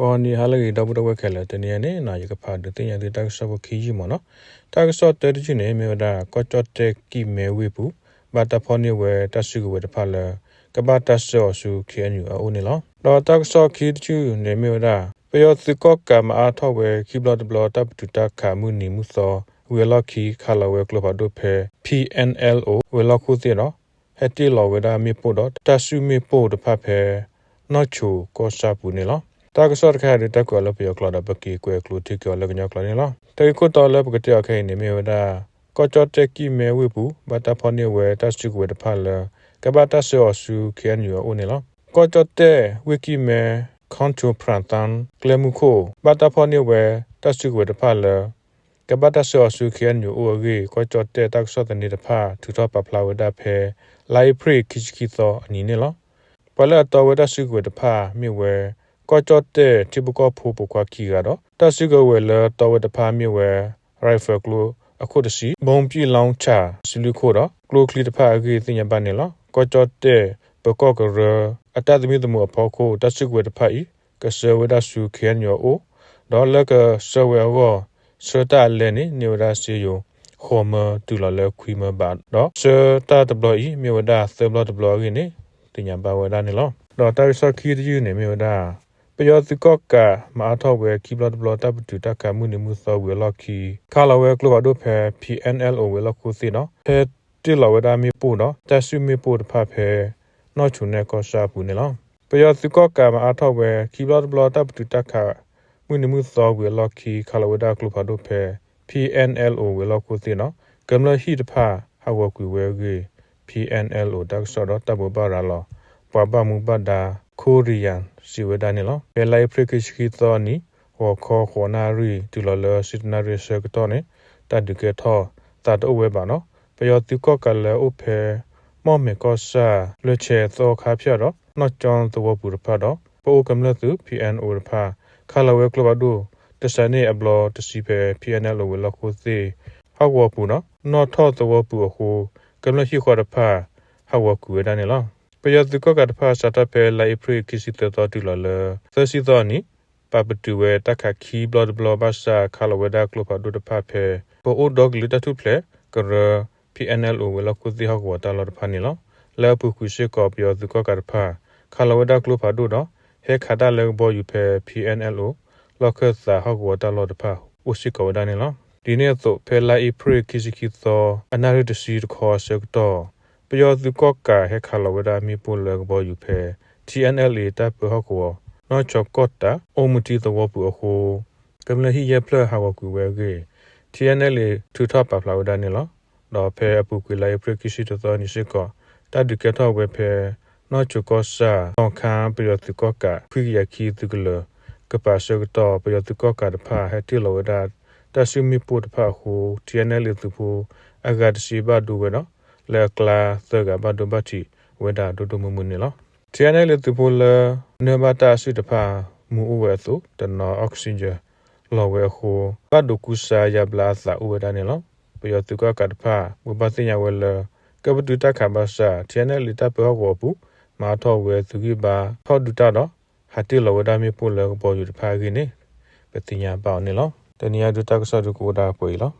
အော်နီဟာလေတော့ဘတော့ခဲလေတနေနေနာယကဖာဒတင်ရတဲ့တက်ဆော့ခီကြီးမနော်တက်ဆော့တဲ့ချင်းနေမြေဒါကောချတ်တက်ကီမဲဝေပူဘာတဖော်နေဝဲတက်စုကဝဲတဖာလေကဘာတက်ဆော့ဆူခဲညူအိုနေလောတော့တက်ဆော့ခီချူနေမြေဒါပယောစကောကမအားထောက်ဝဲခီဘလတ်ဘလတပ်တူတခါမှုနီမှုစောဝဲလောက်ခီခါလဝဲကလဘဒိုဖဲ PNLO ဝဲလောက်ခုစီနော်ဟက်တီလောဝဲဒါမြေပို့တော့တက်စုမြေပို့တဖတ်ဖဲနော်ချူကောစာပူနေလော တာကစောတခါရတက်ကွာလပယောကလာဒပကီကွဲကလူတိကောလကညောကလာနေလောတေကိုတော်လပကတိအခိုင်နေမြေဝဒါကောချတ်ကီမဲဝေပူဘတာဖော်နေဝဲတက်စုကွဲတဖတ်လကဘာတဆောဆူခဲညူအိုနေလောကောချတ်တဲ့ဝီကီမဲ control prantan klemuko bata phone we tasu we da phala ka bata so su khian nyu o ge ko chot te tak so ta ni da pha thu tho pa phla we da phe lai pre khich ki so ani ne lo pala to we da su we da pha mi we ko chot te tibu ko phu pu kwa ki ga do tasu go we la to we da pha mi we rifle klo အခုတစီဘုံပြီလောင်းချစလူခိုတော့ကလိုကလီတဖာအကြီးတင်ရပါနေလောကောချတ်တဲ့ပကောကရအတသမီသမအဖောကိုတဆုကွေတဖိုင်ကဆဝဒဆုခဲညောအိုဒေါ်လကဆဝဲဝစတာလဲနေနေဝဒစီယိုခေါ်မတူလလဲခွီမဘတ်တော့စတာတဘလီမြေဝဒသဘလတဘလရင်းနေတင်ညာပါဝဒနေလောတော့တာဆခီဒီနေမြေဝဒ ပယောစကောကမာထောဝဲကီဘလတ်ဘလတပ်တူတကမှုနေမှုသောဝဲလော်ကီခါလဝဲကလဘဒိုဖဲ PNLO ဝဲလော်ခုစီနော်ဖဲတိလဝဲဒါမီပို့နော်တက်ဆုမီပို့တဖဖဲနော်ချုံနေကောရှာပူနေလောပယောစကောကမာအထောက်ဝဲကီဘလတ်ဘလတပ်တူတကမှုနေမှုသောဝဲလော်ကီခါလဝဲဒါကလဘဒိုဖဲ PNLO ဝဲလော်ခုစီနော်ကမ္လဟီတဖဟာဝကွေဝဲကေ PNLO တက်ဆော့တော့တပ်ဘပါရလောပပမှုပဒါ ကိုရီယန်စီဝဒနီလောဘယ်လိုက်ဖရကရှိသောနီဟောခေါ်ခေါ်နာရီတူလလစစ်နာရီဆက်တော့နေတတ်ဒကေထောတတ်အဝဲပါနော်ပယောတိကောကလည်းဥဖေမောမေကောစာလွချေသောခါဖြတ်တော့နော်ကြောင်းသဝပူရဖတ်တော့ပိုကမလသူ PNO ရဖခါလဝဲကလဘဒူတစနေအဘလတစီဖေ PNL ဝဲလခုစီဟောက်ဝပူနော်နော်ထောသဝပူဟိုကမလရှိခေါ်ရဖဟောက်ဝကူရဒနေလော ပယတုကကတဖာစတာပဲလိုက်ဖရိကစီတတော်တူလလသစီတော်နီပပတူဝဲတခခီဘလဒဘလဘဆာခါလဝဒါကလပဒုတဖဖေပိုအိုဒေါဂလီတတူဖလေကရ PNLO ဝလကုစီဟောက်ဝတာလဖာနီလောလဲပုခုရှိကောပယတုကကတဖာခါလဝဒါကလပဒုတော့ဟေခါတာလေဘောယူဖေ PNLO လောက်ခစာဟောက်ဝတာလတဖာဥရှိကောဒါနီလောဒီနေ့တော့ဖဲလိုက်ဖရိကစီကီသောအနာရတစီတခေါ်ဆက်တော့ ပယောသူကော့ကာဟက်ခါလဝဒမီပူလဘောယူဖဲ TNLA တပ်ပဟကောနော်ချောကော့တာအိုမတီသဝပူအခိုကမ္လဟီယပလဟာဝကူဝဲကေ TNLA ထူထပ်ပါဖလာဝဒနေလောတော့ဖဲအပူကွေလိုက်ပရကိရှိတော်နိရှိကောတတ်ဒကထောဝဲဖဲနော်ချောကောစာတော့ခံပယောသူကော့ကာဖိယခီသူကလကပါရှကတော့ပယောသူကော့ကာတဖာဟက်တီလဝဒတဆုမီပူတဖာဟို TNLA သူဖူအဂတ်စီဘဒူဝဲနော် လေကလာသကဘဒဘတိဝဒဒုဒမမနေလောတီယနယ်လေတူပိုလနဘတာစုတဖာမူဝဲသုတနောအောက်ဆီဂျင်လောဝဲခိုဘဒကုစာယဘလာသာဥဝဒနေလောပယောတုကကတဖာဘဘသိညာဝဲလကဘတုတခဘာစာတီယနယ်လေတပေဟောပူမာထောဝဲသူကိဘာထောဒုတတော့ဟာတိလောဝဒမီပိုလဘောယူတဖာကိနေပတိညာပေါနေလောတနိယဒုတကဆဒုကိုဒါပွေလော